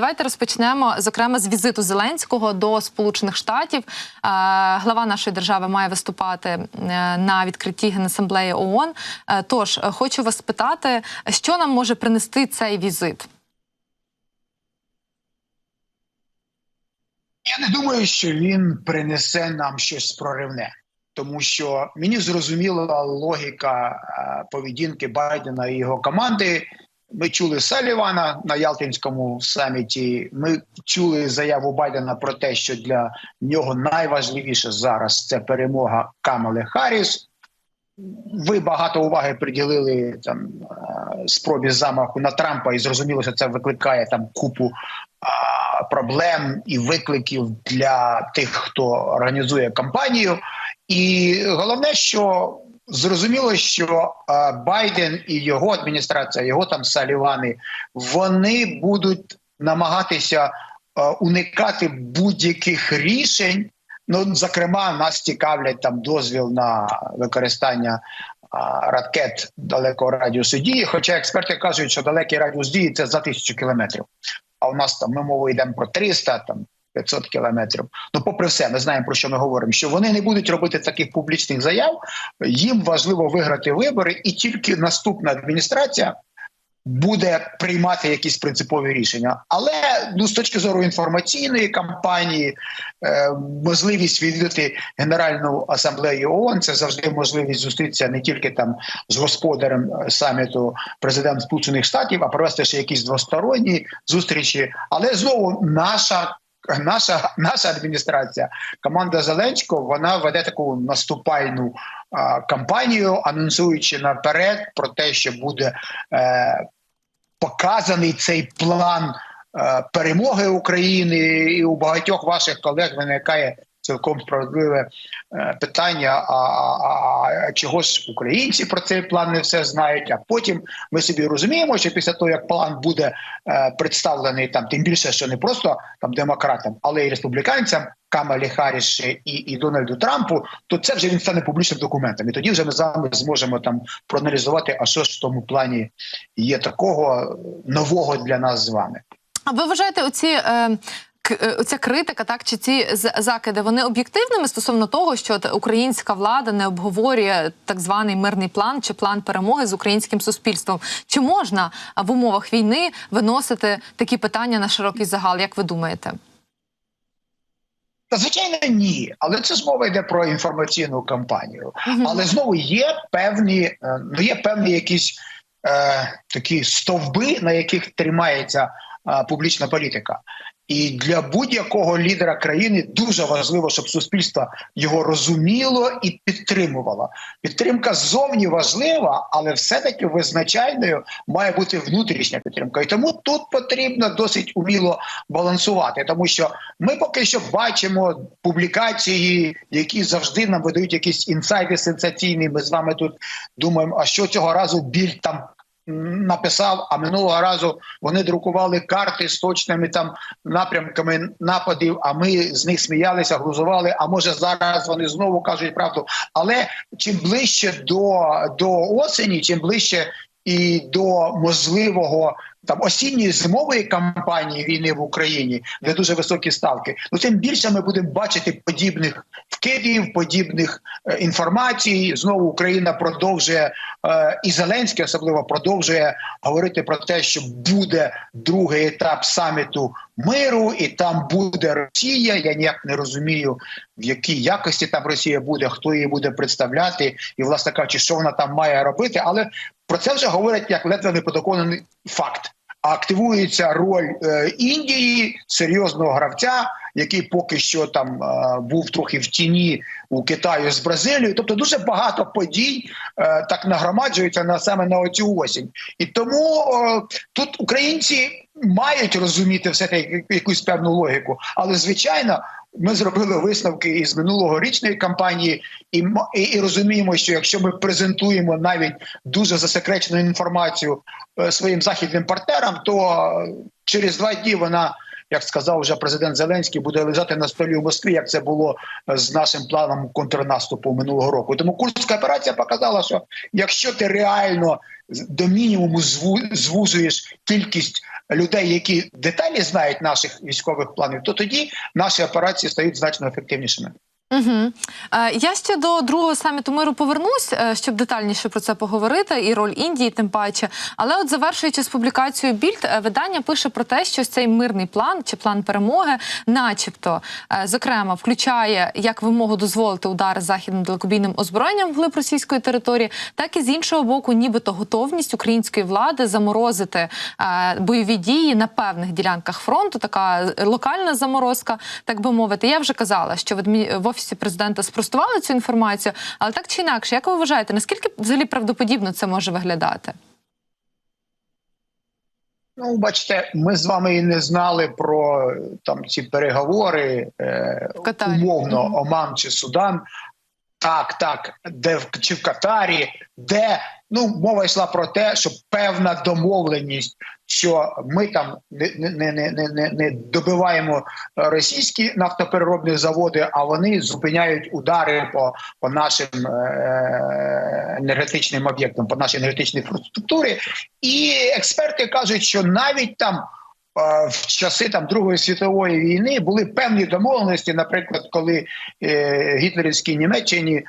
давайте розпочнемо зокрема з візиту Зеленського до Сполучених Штатів. Е, Глава нашої держави має виступати е, на відкритті Генасамблеї ООН. Е, Тож хочу вас спитати, що нам може принести цей візит? Я не думаю, що він принесе нам щось проривне, тому що мені зрозуміла логіка поведінки Байдена і його команди. Ми чули Салівана на Ялтинському саміті. Ми чули заяву Байдена про те, що для нього найважливіше зараз це перемога Камали Харріс. Ви багато уваги приділили там е, спробі замаху на Трампа, і зрозуміло, що це викликає там купу а, проблем і викликів для тих, хто організує кампанію. І головне, що зрозуміло, що Байден і його адміністрація, його там салівани, вони будуть намагатися уникати будь-яких рішень. Ну, зокрема, нас цікавлять там дозвіл на використання а, ракет далекого радіусу дії. Хоча експерти кажуть, що далекий радіус дії це за тисячу кілометрів. А у нас там ми мовою йдемо про 300, там 500 кілометрів. Ну, попри все, ми знаємо про що ми говоримо. Що вони не будуть робити таких публічних заяв. Їм важливо виграти вибори, і тільки наступна адміністрація буде приймати якісь принципові рішення. Але ну з точки зору інформаційної кампанії, е, можливість відвідати Генеральну асамблею ООН – це завжди можливість зустрітися не тільки там з господарем саміту президент Сполучених Штатів, а провести ще якісь двосторонні зустрічі. Але знову наша. Наша наша адміністрація, команда Зеленського, вона веде таку наступальну а, кампанію, анонсуючи наперед про те, що буде е, показаний цей план е, перемоги України, і у багатьох ваших колег виникає цілком справедливе е, питання: а, а, а чого українці про цей план не все знають? А потім ми собі розуміємо, що після того як план буде е, представлений там, тим більше, що не просто там демократам, але й республіканцям. Камалі Харріс і, і Дональду Трампу, то це вже він стане публічним документом. І тоді вже ми з вами зможемо там проаналізувати, а що ж в тому плані є такого нового для нас з вами. А ви вважаєте оці? Е... е, Оця критика, так чи ці закиди, вони об'єктивними стосовно того, що українська влада не обговорює так званий мирний план чи план перемоги з українським суспільством. Чи можна в умовах війни виносити такі питання на широкий загал? Як ви думаєте? Та звичайно, ні, але це змова йде про інформаційну кампанію. Мгм. Але знову є певні, е, ну є певні якісь е, такі стовби, на яких тримається е, публічна політика. І для будь-якого лідера країни дуже важливо, щоб суспільство його розуміло і підтримувало. Підтримка ззовні важлива, але все-таки визначальною має бути внутрішня підтримка. І тому тут потрібно досить уміло балансувати, тому що ми поки що бачимо публікації, які завжди нам видають якісь інсайди сенсаційні. Ми з вами тут думаємо, а що цього разу біль там. Написав, а минулого разу вони друкували карти з точними там напрямками нападів. А ми з них сміялися, глузували. А може зараз вони знову кажуть правду. Але чим ближче до, до осені, чим ближче і до можливого там осінньої зимової кампанії війни в Україні, де дуже високі ставки, ну тим більше ми будемо бачити подібних вкидів, подібних е, інформацій. Знову Україна продовжує е, і Зеленський особливо продовжує говорити про те, що буде другий етап саміту миру, і там буде Росія. Я ніяк не розумію, в якій якості там Росія буде, хто її буде представляти, і власне кажучи, що вона там має робити, але про це вже говорять як ледве не подоконаний факт. А активується роль е, Індії серйозного гравця, який поки що там е, був трохи в тіні у Китаю з Бразилією. Тобто дуже багато подій е, так нагромаджуються на саме на оцю осінь. І тому е, тут українці мають розуміти все таки якусь певну логіку, але звичайно. Ми зробили висновки із минулогорічної кампанії, і, і, і розуміємо, що якщо ми презентуємо навіть дуже засекречену інформацію е, своїм західним партнерам, то е, через два дні вона, як сказав вже президент Зеленський, буде лежати на столі у Москві, як це було е, з нашим планом контрнаступу минулого року. Тому курська операція показала, що якщо ти реально до мінімуму зву- звужуєш кількість людей, які деталі знають наших військових планів, то тоді наші операції стають значно ефективнішими. Угу. Я ще до другого саміту миру повернусь, е, щоб детальніше про це поговорити, і роль Індії, тим паче. Але, от завершуючи з публікацією Більд, е, видання пише про те, що цей мирний план чи план перемоги, начебто, зокрема, включає як вимогу дозволити удари західним далекобійним озброєнням вглиб російської території, так і з іншого боку, нібито готовність української влади заморозити бойові дії на певних ділянках фронту. Така локальна заморозка, так би мовити. Я вже казала, що в офісі президента спростували цю інформацію, але так чи інакше, як ви вважаєте, наскільки взагалі правдоподібно це може виглядати? Ну, бачите, ми з вами і не знали про там ці переговори е, умовно Оман чи Судан. Так, так, де в чи в Катарі, де ну мова йшла про те, що певна домовленість, що ми там не, не, не, не, не, добиваємо російські нафтопереробні заводи, а вони зупиняють удари по, по нашим е- енергетичним об'єктам, по нашій енергетичній інфраструктурі. І експерти кажуть, що навіть там. Е, В часи там Другої світової війни були певні домовленості, наприклад, коли е, гітлерівській Німеччині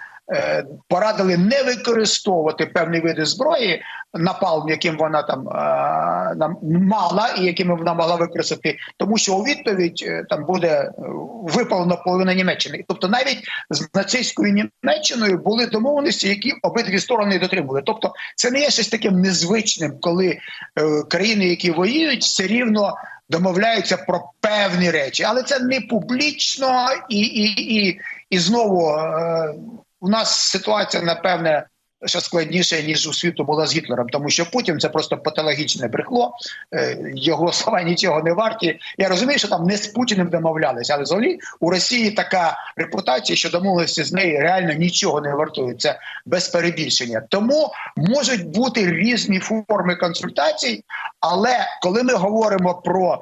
порадили не використовувати певні види зброї, напалм, яким вона там е, нам мала і якими вона могла використати, тому що у відповідь е, там буде е, половина Німеччини. Тобто, навіть з нацистською Німеччиною були домовленості, які обидві сторони дотримували. Тобто, це не є щось таким незвичним, коли е, країни, які воюють, все рівно. Домовляються про певні речі, але це не публічно і і, і, і знову е, у нас ситуація напевне ще складніше ніж у світу була з Гітлером, тому що Путін це просто патологічне брехло. Е, Його слова нічого не варті. Я розумію, що там не з Путіним домовлялися, але взагалі у Росії така репутація, що домовленості з нею реально нічого не вартують. Це без перебільшення. Тому можуть бути різні форми консультацій, але коли ми говоримо про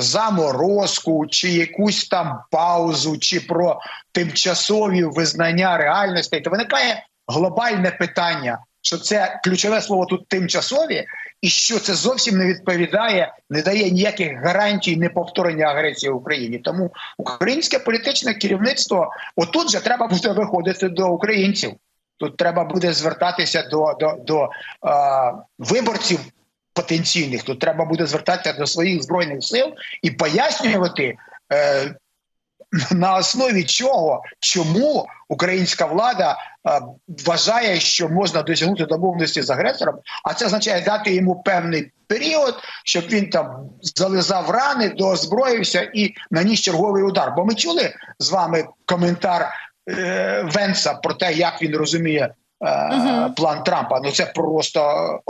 заморозку, чи якусь там паузу, чи про тимчасові визнання реальностей, то виникає глобальне питання, що це ключове слово тут тимчасові, і що це зовсім не відповідає, не дає ніяких гарантій неповторення агресії в Україні. Тому українське політичне керівництво отут же треба буде виходити до українців. Тут треба буде звертатися до, до, до е, виборців потенційних. Тут треба буде звертатися до своїх збройних сил і пояснювати. Е, на основі чого, чому українська влада е, вважає, що можна досягнути домовленості з агресором, а це означає дати йому певний період, щоб він там зализав рани, доозброївся і наніс черговий удар. Бо ми чули з вами коментар е, Венса про те, як він розуміє. Мгм. План Трампа, ну це просто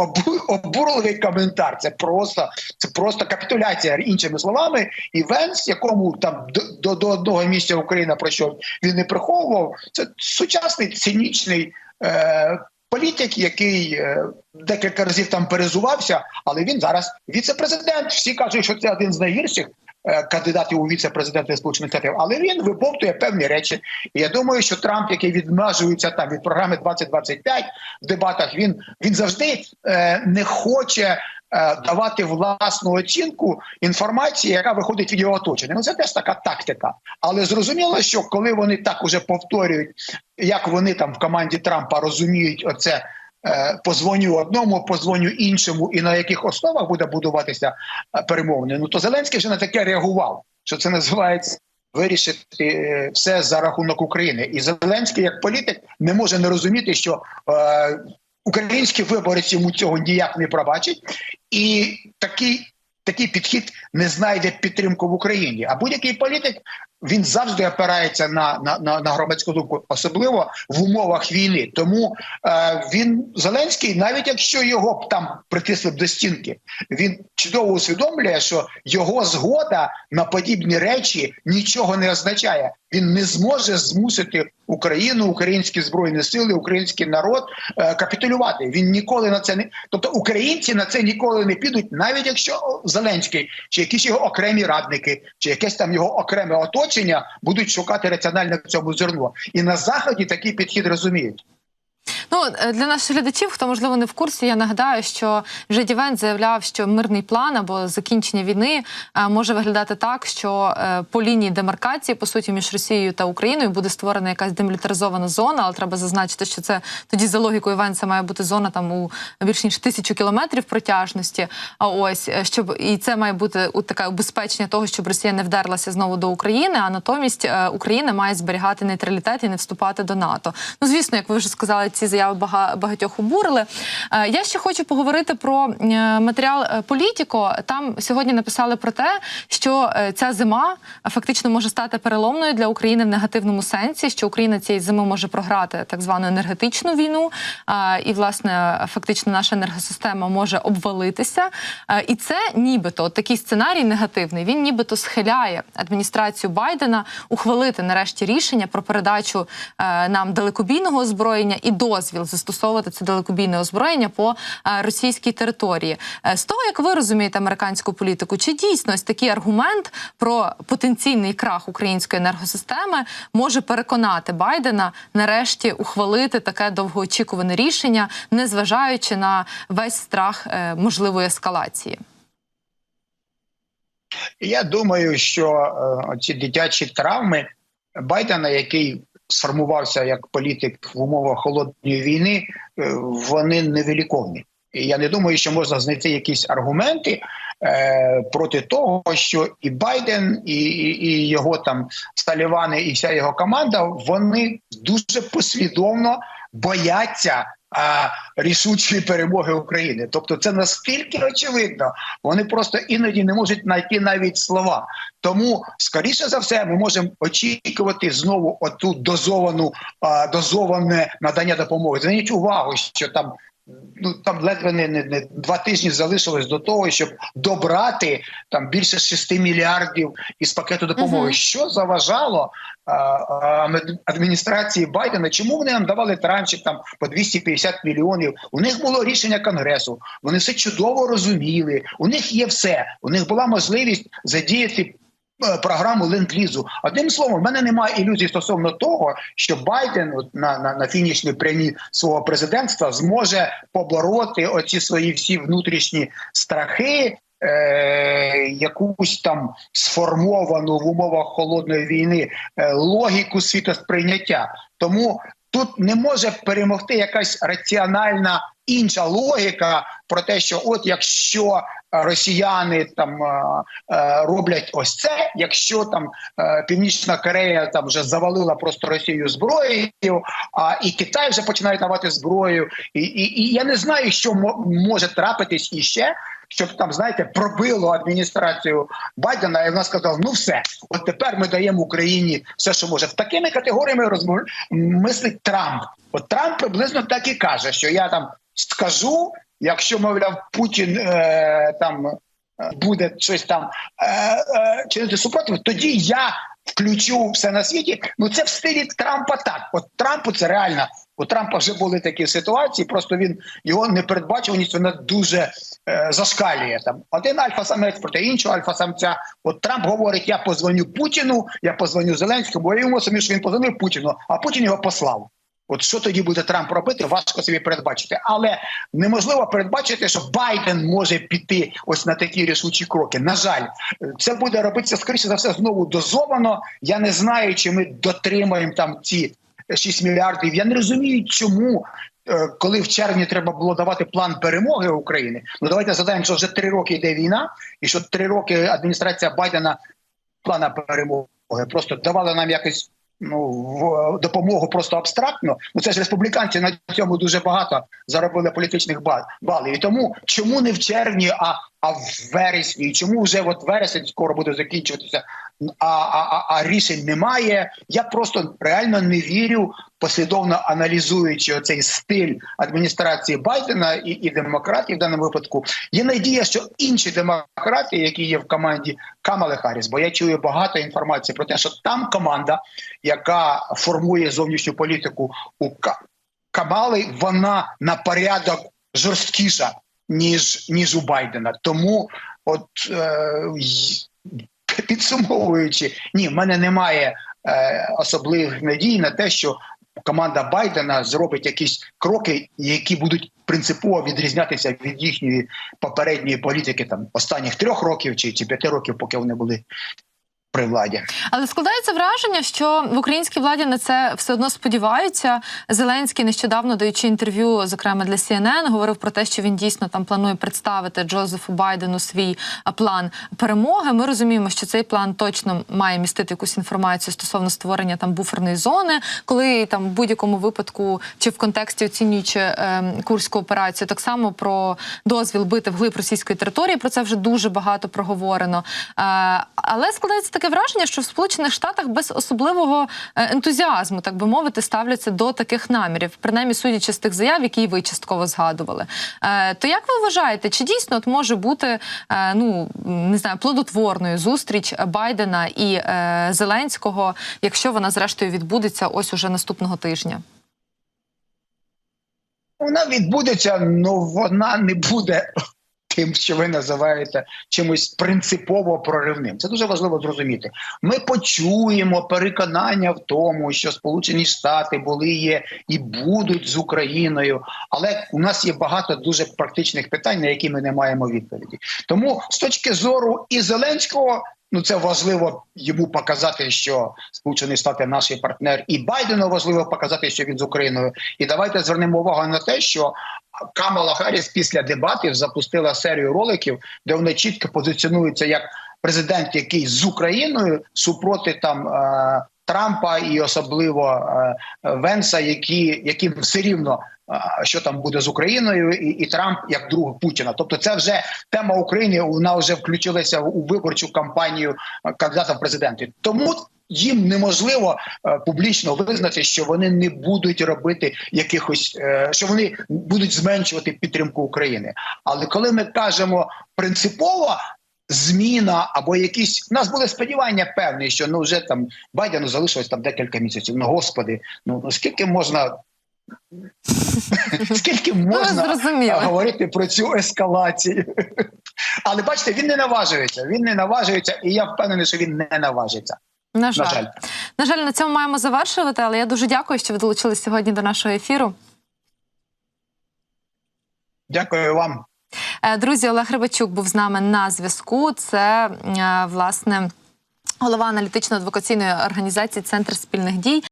обурливий коментар. Це просто це просто капітуляція. Іншими словами, і якому там до, до, одного місця Україна пройшов, він не приховував. Це сучасний цинічний е, політик, який е, декілька разів там перезувався, але він зараз віце-президент. Всі кажуть, що це один з найгірших. Е, Кандидатів у віце-президенти Сполучених Штатів, але він вибовтує певні речі. І я думаю, що Трамп, який відмежується там від програми 2025 в дебатах, він він завжди е, не хоче е, давати власну оцінку інформації, яка виходить від його оточення. Ну це теж така тактика. Але зрозуміло, що коли вони так уже повторюють, як вони там в команді Трампа розуміють оце. Е, Позвоню одному, позвоню іншому, і на яких основах буде будуватися е, перемовини. Ну то Зеленський вже на таке реагував, що це називається вирішити е, все за рахунок України. І Зеленський, як політик, не може не розуміти, що е, українські виборець йому цього ніяк не пробачить, і такий. Такий підхід не знайде підтримку в Україні. А будь-який політик він завжди опирається на на, на, на громадську думку, особливо в умовах війни. Тому е, він Зеленський, навіть якщо його б там притисли б до стінки, він чудово усвідомлює, що його згода на подібні речі нічого не означає. Він не зможе змусити Україну, українські збройні сили, український народ е, капітулювати. Він ніколи на це не тобто українці на це ніколи не підуть, навіть якщо Зеленський чи якісь його окремі радники, чи якесь там його окреме оточення будуть шукати раціональне в цьому зерно. І на заході такий підхід розуміють. Ну е, для наших глядачів, хто можливо не в курсі, я нагадаю, що вже Дівен заявляв, що мирний план або закінчення війни е, може виглядати так, що е, по лінії демаркації, по суті, між Росією та Україною буде створена якась демілітаризована зона, але треба зазначити, що це тоді за логікою це має бути зона там у більш ніж тисячу кілометрів протяжності. А ось щоб і це має бути у таке убезпечення того, щоб Росія не вдерлася знову до України. А натомість Україна має зберігати нейтралітет і не вступати до НАТО. Ну звісно, як ви вже сказали, ці заяви бага- багатьох обурили. Е, Я ще хочу поговорити про е, матеріал е, Політіко. Там сьогодні написали про те, що ця зима фактично може стати переломною для України в негативному сенсі, що Україна цієї зими може програти так звану енергетичну війну, і власне фактично наша енергосистема може обвалитися. І це нібито такий сценарій негативний. Він нібито схиляє адміністрацію Байдена ухвалити нарешті рішення про передачу нам далекобійного озброєння і дозвіл застосовувати це далекобійне озброєння по е, російській території. Е, З того, як ви розумієте американську політику, чи дійсно ось такий аргумент про потенційний крах української енергосистеми може переконати Байдена нарешті ухвалити таке довгоочікуване рішення, незважаючи на весь страх е, можливої ескалації? Я думаю, що ці дитячі травми Байдена, який сформувався як політик в умовах холодної війни, е, вони невеликовні. І я не думаю, що можна знайти якісь аргументи е, проти того, що і Байден, і, і, і його там Сталівани, і вся його команда вони дуже послідовно бояться а, рішучої перемоги України. Тобто, це настільки очевидно, вони просто іноді не можуть знайти навіть слова. Тому, скоріше за все, ми можемо очікувати знову оту дозовану дозоване надання допомоги. Зверніть увагу, що там. Ну там ледве не, не, не два тижні залишилось до того, щоб добрати там більше 6 мільярдів із пакету допомоги. Мгм. Що заважало а, а, адміністрації Байдена? Чому вони нам давали траншик там по 250 мільйонів? У них було рішення конгресу. Вони все чудово розуміли. У них є все. У них була можливість задіяти. Е, Програму ленд-лізу. Одним словом, в мене немає ілюзій стосовно того, що Байден на, на, на фінішній прямі свого президентства зможе побороти оці свої всі внутрішні страхи, е, якусь там сформовану в умовах холодної війни е, логіку світосприйняття. Тому тут не може перемогти якась раціональна інша логіка про те, що от якщо росіяни там е, е, роблять ось це, якщо там е, Північна Корея там вже завалила просто Росію зброєю, а і Китай вже починає давати зброю, і, і, і я не знаю, що мо- може трапитись іще. Щоб там, знаєте, пробило адміністрацію Байдена, і вона сказала: ну все, от тепер ми даємо Україні все, що може. Такими категоріями розмов... мислить Трамп. От Трамп приблизно так і каже, що я там скажу, якщо мовляв Путін е, там е, буде щось там е, е, чинити супротив, тоді я включу все на світі. Ну це в стилі Трампа так. От Трампу це реально. У Трампа вже були такі ситуації, просто він його непередбачуваність вона дуже е, зашкалює. Там один альфа-самець проти іншого альфа-самця. От Трамп говорить: я позвоню Путіну, я позвоню Зеленському, бо йому самі, що він позвонив Путіну, а Путін його послав. От що тоді буде Трамп робити, важко собі передбачити, але неможливо передбачити, що Байден може піти ось на такі рішучі кроки. На жаль, це буде робитися скоріше за все знову дозовано. Я не знаю, чи ми дотримаємо там ці 6 мільярдів. Я не розумію, чому. е, Коли в червні треба було давати план перемоги України, ну давайте згадаємо, що вже три роки йде війна, і що три роки адміністрація Байдена плана перемоги просто давала нам якось ну в допомогу просто абстрактно. Ну це ж республіканці на цьому дуже багато заробили політичних ба- балів. І тому чому не в червні, а, а в вересні? І чому вже от вересень скоро буде закінчуватися? А, а, а, рішень немає. Я просто реально не вірю, послідовно аналізуючи оцей стиль адміністрації Байдена і, і демократів в даному випадку. Є надія, що інші демократи, які є в команді Камали Харріс, бо я чую багато інформації про те, що там команда, яка формує зовнішню політику у Ка- Камали, вона на порядок жорсткіша ніж ніж у Байдена. Тому, от е, підсумовуючи, ні, в мене немає е, особливих надій на те, що команда Байдена зробить якісь кроки, які будуть принципово відрізнятися від їхньої попередньої політики там останніх трьох років чи, чи п'яти років, поки вони були при владі. Але складається враження, що в українській владі на це все одно сподіваються. Зеленський нещодавно даючи інтерв'ю, зокрема для CNN, говорив про те, що він дійсно там планує представити Джозефу Байдену свій план перемоги. Ми розуміємо, що цей план точно має містити якусь інформацію стосовно створення там буферної зони, коли там в будь-якому випадку чи в контексті оцінюючи е, курську операцію, так само про дозвіл бити вглиб російської території. Про це вже дуже багато проговорено. Е, але складається таке враження, що в Сполучених Штатах без особливого е, ентузіазму, так би мовити, ставляться до таких намірів, принаймні судячи з тих заяв, які ви частково згадували. Е, то як ви вважаєте, чи дійсно от може бути е, ну не знаю плодотворною зустріч Байдена і Зеленського, якщо вона зрештою відбудеться ось уже наступного тижня? Вона відбудеться, але вона не буде тим, що ви називаєте чимось принципово проривним. Це дуже важливо зрозуміти. Ми почуємо переконання в тому, що Сполучені Штати були є і будуть з Україною, але у нас є багато дуже практичних питань, на які ми не маємо відповіді. Тому з точки зору і Зеленського. Ну, це важливо йому показати, що Сполучені Штати наш партнер, і Байдену важливо показати, що він з Україною. І давайте звернемо увагу на те, що Камала Харріс після дебатів запустила серію роликів, де вони чітко позиціонуються як президент, який з Україною супроти там е, Трампа і особливо е, Венса, які яким все рівно. е, Що там буде з Україною, і, і Трамп як друг Путіна? Тобто, це вже тема України. Вона вже включилася у виборчу кампанію кандидата в президенти. Тому їм неможливо публічно визнати, що вони не будуть робити якихось, що вони будуть зменшувати підтримку України. Але коли ми кажемо принципово. Зміна або якісь у нас були сподівання певні, що ну вже там Байдену залишилось там декілька місяців. Ну господи, ну, ну скільки можна скільки можна говорити про цю ескалацію? Але бачите, він не наважується. Він не наважується, і я впевнений, що він не наважиться. На жаль. На жаль. на жаль, на цьому маємо завершувати. Але я дуже дякую, що ви долучились сьогодні до нашого ефіру. Дякую вам. Е, Друзі, Олег Рибачук був з нами на зв'язку. Це е, власне голова аналітично-адвокаційної організації Центр спільних дій.